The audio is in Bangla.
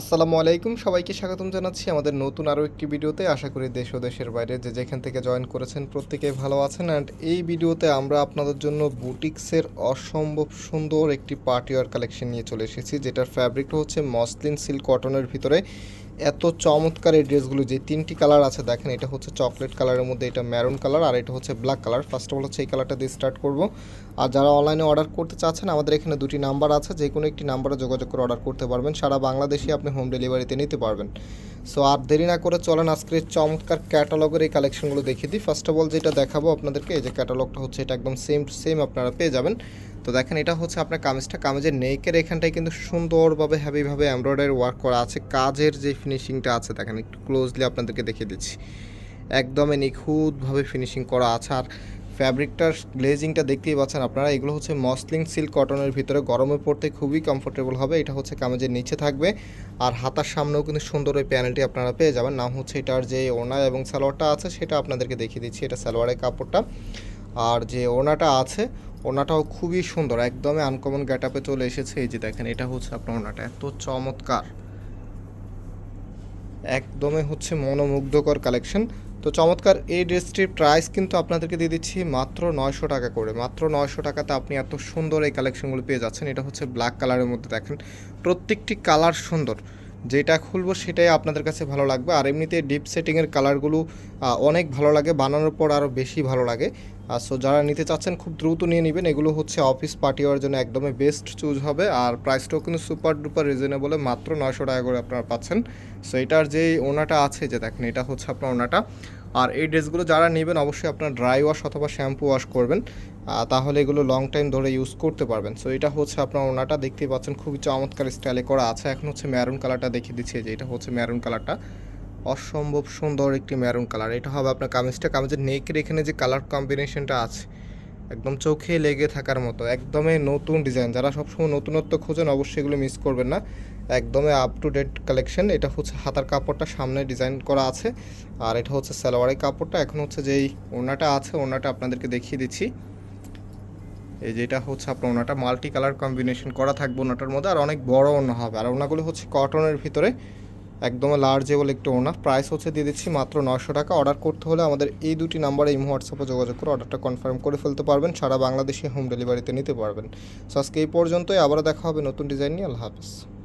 আসসালামু আলাইকুম। সবাইকে স্বাগতম জানাচ্ছি আমাদের নতুন আরও একটি ভিডিওতে। আশা করি দেশ ও দেশের বাইরে যে যেখান থেকে জয়েন করেছেন প্রত্যেকে ভালো আছেন। অ্যান্ড এই ভিডিওতে আমরা আপনাদের জন্য বুটিক্সের অসম্ভব সুন্দর একটি পার্টিওয়ার কালেকশন নিয়ে চলে এসেছি, যেটার ফ্যাব্রিকটা হচ্ছে মসলিন সিল্ক কটনের ভিতরে। এত চমৎকার এই ড্রেসগুলো, যে তিনটি কালার আছে, দেখেন এটা হচ্ছে চকলেট কালারের মধ্যে, এটা ম্যারুন কালার আর এটা হচ্ছে black colour first of all হচ্ছে এই কালারটা দিয়ে স্টার্ট করব। আর যারা অনলাইনে অর্ডার করতে চাচ্ছেন, আমাদের এখানে দুটি নাম্বার আছে যে কোনো একটি নাম্বারে যোগাযোগ করে অর্ডার করতে পারবেন। সারা বাংলাদেশে আপনি হোম ডেলিভারিতে নিতে পারবেন। সো আর দেরি না করে চলেন আজকের চমৎকার ক্যাটালগের এই কালেকশনগুলো দেখিয়ে দিই। ফার্স্ট অফ অল যেটা দেখাবো আপনাদেরকে, এই যে ক্যাটালগটা হচ্ছে, এটা একদম সেম টু সেম আপনারা পেয়ে যাবেন। তো দেখেন, এটা হচ্ছে আপনার কামিজটা। কামিজের নেকের এখানটায় কিন্তু সুন্দরভাবে হ্যাভিভাবে এমব্রয়ডারি ওয়ার্ক করা আছে। কাজের যে ফিনিশিংটা আছে, দেখেন, একটু ক্লোজলি আপনাদেরকে দেখিয়ে দিচ্ছি। একদমই নিখুঁতভাবে ফিনিশিং করা আছে। আর ফ্যাব্রিকটার গ্লেজিংটা দেখতেই পাচ্ছেন আপনারা, এগুলো হচ্ছে মসলিং সিল্ক কটনের ভিতরে, গরমে পড়তে খুবই কমফোর্টেবল হবে, এটা হচ্ছে কামেজের নিচে থাকবে, আর হাতার সামনেও কিন্তু সুন্দর ওই প্যানেলটি আপনারা পেয়ে যাবেন, নাম হচ্ছে এটার যে ওনা এবং সালোয়ারটা আছে, সেটা আপনাদেরকে দেখিয়ে দিচ্ছি, এটা সালোয়ারের কাপড়টা, আর যে ওনাটা আছে ওনাটাও খুবই সুন্দর, একদমই আনকমন গ্যাটাপে চলে এসেছে, এই যে দেখেন, এটা হচ্ছে আপনার ওনাটা এত চমৎকার। একদমই হচ্ছে মনোমুগ্ধকর কালেকশন তো চমৎকার এই ড্রেসটির প্রাইস কিন্তু আপনাদেরকে দিয়ে দিচ্ছি মাত্র নয়শো টাকা করে। মাত্র নয়শো টাকাতে আপনি এত সুন্দর এই কালেকশনগুলো পেয়ে যাচ্ছেন। এটা হচ্ছে ব্ল্যাক কালারের মধ্যে দেখেন। প্রত্যেকটি কালার সুন্দর। যেটা খুলবো সেটাই আপনাদের কাছে ভালো লাগবে। আর এমনিতে ডিপ সেটিংয়ের কালারগুলো অনেক ভালো লাগে, বানানোর পর আরও বেশি ভালো লাগে। আর সো যারা নিতে চাচ্ছেন খুব দ্রুত নিয়ে নেবেন। এগুলো হচ্ছে অফিস পার্টি হওয়ার জন্য একদমই বেস্ট চুজ হবে। আর প্রাইসটাও কিন্তু সুপার ডুপার রিজনেবলে মাত্র নয়শো টাকা করে আপনারা পাচ্ছেন। সো এটার যে ওনাটা আছে, যে দেখেন, এটা হচ্ছে আপনার ওনাটা আর এই ড্রেসগুলো যারা নেবেন অবশ্যই আপনার ড্রাই ওয়াশ অথবা শ্যাম্পু ওয়াশ করবেন তাহলে এগুলো লং টাইম ধরে ইউজ করতে পারবেন। সো এটা হচ্ছে আপনার ওনাটা, দেখতেই পাচ্ছেন খুবই চমৎকার স্টাইলে করা আছে। এখন হচ্ছে ম্যারুন কালারটা দেখিয়ে দিচ্ছে যে এটা হচ্ছে ম্যারুন কালারটা অসম্ভব সুন্দর একটি ম্যারুন কালার এটা হবে আপনার কামিজটা, কামিজের নেকের এখানে যে কালার কম্বিনেশনটা আছে একদম চোখে লেগে থাকার মতো, একদমই নতুন ডিজাইন যারা সবসময় নতুনত্ব খোঁজেন, অবশ্যই এগুলো মিস করবেন না। একদমই আপ টু ডেট কালেকশন এটা হচ্ছে হাতার কাপড়টা সামনে ডিজাইন করা আছে। আর এটা হচ্ছে সালোয়ারের কাপড়টা। এখন হচ্ছে যেই ওনাটা আছে ওনাটা আপনাদেরকে দেখিয়ে দিচ্ছি। এই যেটা হচ্ছে আপনার ওনাটা মাল্টি কালার কম্বিনেশন করা থাকবে ওনাটার মধ্যে। আর অনেক বড় ওনা হবে। আর ওনাগুলো হচ্ছে কটনের ভিতরে। একদম লার্জেবল একটু ওনার প্রাইস হচ্ছে দিয়ে দিচ্ছি মাত্র নশো টাকা। অর্ডার করতে হলে আমাদের এই দুটি নাম্বারে এই হোয়াটসঅ্যাপে যোগাযোগ করে অর্ডারটা কনফার্ম করে ফেলতে পারবেন। সারা বাংলাদেশে হোম ডেলিভারিতে নিতে পারবেন। সো আজকে এই পর্যন্তই। আবারও দেখা হবে নতুন ডিজাইন নিয়ে। আল্লাহ হাফিজ।